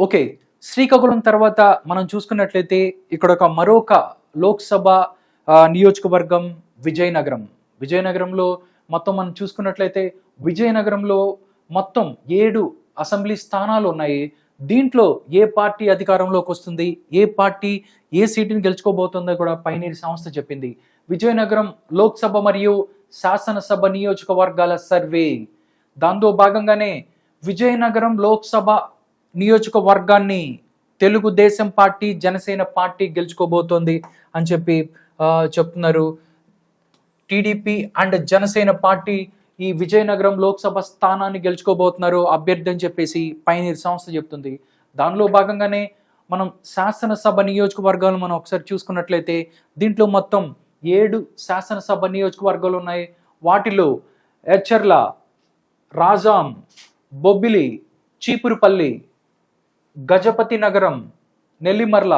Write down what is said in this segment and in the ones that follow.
Okay Srikakulam తర్వాత మనం చూసుకున్నట్లయితే ఇక్కడ ఒక మరొక లోక్సభ నియోజకవర్గం విజయనగరం. విజయనగరంలో మొత్తం మనం చూసుకున్నట్లయితే విజయనగరంలో మొత్తం ఏడు అసెంబ్లీ స్థానాలు ఉన్నాయి. దీంట్లో ఏ పార్టీ అధికారంలోకి వస్తుంది? ఏ పార్టీ ఏ సీటుని గెలుచుకోబోతుందో కూడా పైనీరు సంస్థ చెప్పింది. విజయనగరం లోక్సభ మరియు శాసనసభ నియోజకవర్గాల సర్వే. దాంతో భాగంగానే విజయనగరం లోక్సభ నియోజకవర్గాన్ని తెలుగుదేశం పార్టీ జనసేన పార్టీ గెలుచుకోబోతోంది అని చెప్పి చెప్తున్నారు. టీడీపీ అండ్ జనసేన పార్టీ ఈ విజయనగరం లోక్సభ స్థానాన్ని గెలుచుకోబోతున్నారు అభ్యర్థి అని చెప్పేసి పైనీర్ సంస్థ చెప్తుంది. దానిలో భాగంగానే మనం శాసనసభ నియోజకవర్గాలు మనం ఒకసారి చూసుకున్నట్లయితే దీంట్లో మొత్తం ఏడు శాసనసభ నియోజకవర్గాలు ఉన్నాయి. వాటిలో ఎచ్చర్ల రాజాం బొబ్బిలి చీపురుపల్లి గజపతి నగరం నెల్లిమర్ల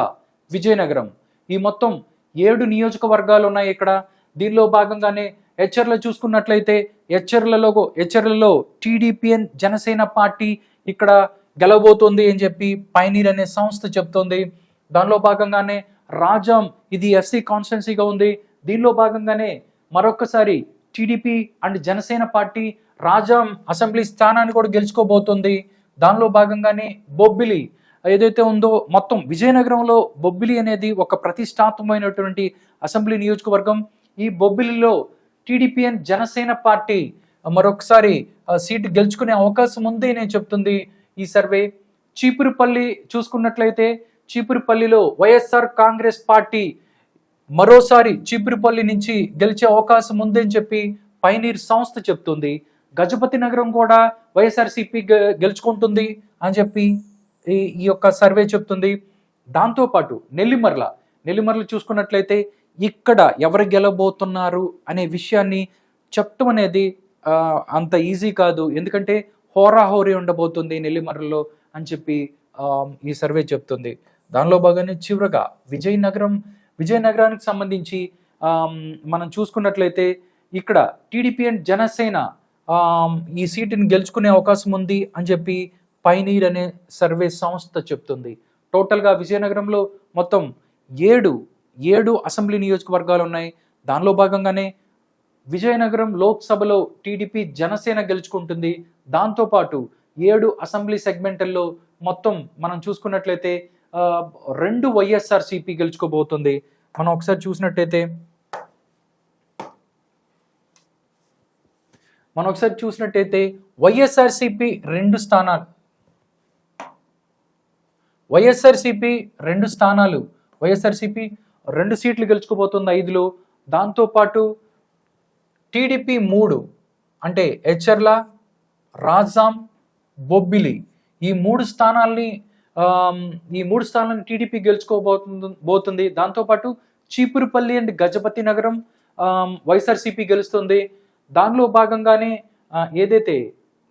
విజయనగరం. ఈ మొత్తం ఏడు నియోజకవర్గాలు ఉన్నాయి ఇక్కడ. దీనిలో భాగంగానే హెచ్చర్ల చూసుకున్నట్లయితే హెచ్చర్లలో హెచ్చర్లలో టీడీపీఎన్ జనసేన పార్టీ ఇక్కడ గెలవబోతోంది అని చెప్పి పైనీర్ అనే సంస్థ చెప్తోంది. దానిలో భాగంగానే రాజాం ఇది ఎస్సీ కాన్స్టిట్యున్సీగా ఉంది. దీనిలో భాగంగానే మరొకసారి TDP and Janasena party Rajam assembly స్థానాన్ని కూడా గెలుచుకోబోతుంది. దానిలో భాగంగానే బొబ్బిలి ఏదైతే ఉందో మొత్తం విజయనగరంలో బొబ్బిలి అనేది ఒక ప్రతిష్టాత్మకమైనటువంటి అసెంబ్లీ నియోజకవర్గం. ఈ బొబ్బిలిలో టీడీపీఎన్ జనసేన పార్టీ మరొకసారి సీటు గెలుచుకునే అవకాశం ఉంది నేను చెప్తుంది ఈ సర్వే. చీపురుపల్లి చూసుకున్నట్లయితే చీపురుపల్లిలో వైఎస్ఆర్ కాంగ్రెస్ పార్టీ మరోసారి చీపురుపల్లి నుంచి గెలిచే అవకాశం ఉందని చెప్పి పైనీర్ సంస్థ చెప్తుంది. గజపతి నగరం కూడా వైఎస్ఆర్సీపీ గె- గెలుచుకుంటుంది అని చెప్పి ఈ ఈ యొక్క సర్వే చెప్తుంది. దాంతోపాటు నెల్లిమర్ల నెల్లిమర్ల చూసుకున్నట్లయితే ఇక్కడ ఎవరు గెలబోతున్నారు అనే విషయాన్ని చెప్పడం అనేది అంత ఈజీ కాదు. ఎందుకంటే హోరాహోరీ ఉండబోతుంది నెల్లిమర్లలో అని చెప్పి ఈ సర్వే చెప్తుంది. దానిలో భాగంగా చివరగా విజయనగరం విజయనగరానికి సంబంధించి మనం చూసుకున్నట్లయితే ఇక్కడ టీడీపీ అండ్ జనసేన ఈ సీటుని గెలుచుకునే అవకాశం ఉంది అని చెప్పి పైనీర్ అనే సర్వే సంస్థ చెప్తుంది. టోటల్గా విజయనగరంలో మొత్తం ఏడు ఏడు అసెంబ్లీ నియోజకవర్గాలు ఉన్నాయి. దానిలో భాగంగానే విజయనగరం లోక్సభలో టీడీపీ జనసేన గెలుచుకుంటుంది. దాంతోపాటు ఏడు అసెంబ్లీ సెగ్మెంట్ల్లో మొత్తం మనం చూసుకున్నట్లయితే రెండు వైఎస్ఆర్ సిపి గెలుచుకోబోతుంది. మనం ఒకసారి చూసినట్టయితే మనం ఒకసారి చూసినట్టయితే వైఎస్ఆర్సిపి రెండు స్థానాలు. వైఎస్ఆర్సిపి రెండు స్థానాలు. వైఎస్ఆర్సిపి రెండు సీట్లు గెలుచుకోబోతుంది ఐదులో. దాంతోపాటు టీడీపీ మూడు. అంటే హెచ్చర్ల రాజాం బొబ్బిలి. ఈ మూడు స్థానాల్ని ఈ మూడు స్థానాలను టీడీపీ గెలుచుకోబోతుంది బోతుంది. దాంతోపాటు చీపురుపల్లి అండ్ గజపతి నగరం వైఎస్ఆర్సీపీ గెలుస్తుంది. దానిలో భాగంగానే ఏదైతే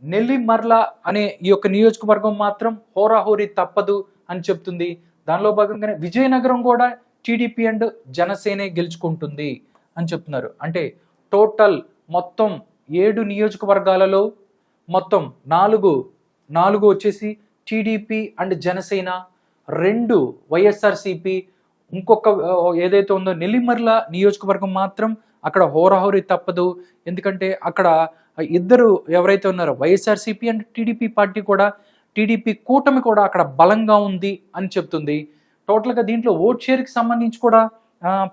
నెల్లిమర్ల అనే ఈ యొక్క నియోజకవర్గం మాత్రం హోరాహోరీ తప్పదు అని చెప్తుంది. దానిలో భాగంగానే విజయనగరం కూడా టీడీపీ అండ్ జనసేనే గెలుచుకుంటుంది అని చెప్తున్నారు. అంటే టోటల్ మొత్తం ఏడు నియోజకవర్గాలలో మొత్తం నాలుగు నాలుగు వచ్చేసి టీడీపీ అండ్ జనసేన రెండు వైఎస్ఆర్సిపి ఇంకొక ఏదైతే ఉందో నెల్లిమర్ల నియోజకవర్గం మాత్రం అక్కడ హోరాహోరీ తప్పదు. ఎందుకంటే అక్కడ ఇద్దరు ఎవరైతే ఉన్నారో వైఎస్ఆర్సీపీ అండ్ టీడీపీ పార్టీ కూడా టీడీపీ కూటమి కూడా అక్కడ బలంగా ఉంది అని చెప్తుంది. టోటల్గా దీంట్లో ఓట్ షేర్కి సంబంధించి కూడా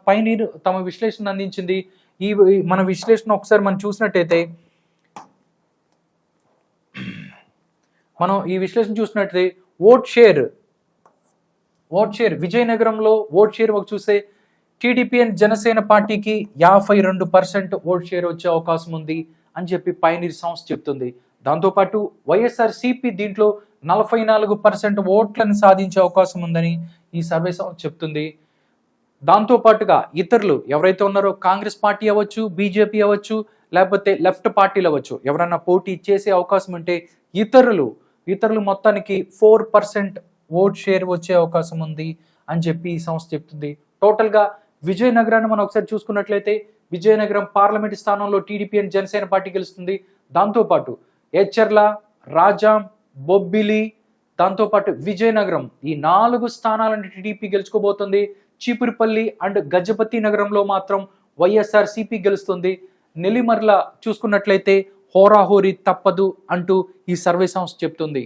పైనీరు తమ విశ్లేషణ అందించింది. ఈ ఈ మన విశ్లేషణ ఒకసారి మనం చూసినట్టయితే మనం ఈ విశ్లేషణ చూసినట్లయితే ఓట్ షేర్ ఓట్ షేర్ విజయనగరంలో ఓట్ షేర్ ఒక చూస్తే టీడీపీ అండ్ జనసేన పార్టీకి యాభై రెండు పర్సెంట్ ఓట్ షేర్ వచ్చే అవకాశం ఉంది అని చెప్పి పైనీర్ సంస్థ చెప్తుంది. దాంతోపాటు వైఎస్ఆర్ సిపి దీంట్లో నలభై నాలుగు పర్సెంట్ ఓట్లను సాధించే అవకాశం ఉందని ఈ సర్వే సంస్థ చెప్తుంది. దాంతోపాటుగా ఇతరులు ఎవరైతే ఉన్నారో కాంగ్రెస్ పార్టీ అవ్వచ్చు బీజేపీ అవ్వచ్చు లేకపోతే లెఫ్ట్ పార్టీలు అవ్వచ్చు ఎవరన్నా పోటీ చేసే అవకాశం ఉంటే ఇతరులు ఇతరులు మొత్తానికి ఫోర్ పర్సెంట్ ఓట్ షేర్ వచ్చే అవకాశం ఉంది అని చెప్పి ఈ సంస్థ చెప్తుంది. టోటల్గా విజయనగరాన్ని మనం ఒకసారి చూసుకున్నట్లయితే విజయనగరం పార్లమెంట్ స్థానంలో టీడీపీ అండ్ జనసేన పార్టీ గెలుస్తుంది. దాంతోపాటు హెచ్చర్ల రాజాం బొబ్బిలి దాంతోపాటు విజయనగరం ఈ నాలుగు స్థానాలను టీడీపీ గెలుచుకోబోతుంది. చీపురుపల్లి అండ్ గజపతి నగరంలో మాత్రం వైఎస్ఆర్ సిపి గెలుస్తుంది. నెల్లిమర్ల చూసుకున్నట్లయితే హోరాహోరీ తప్పదు అంటూ ఈ సర్వే సంస్థ చెప్తుంది.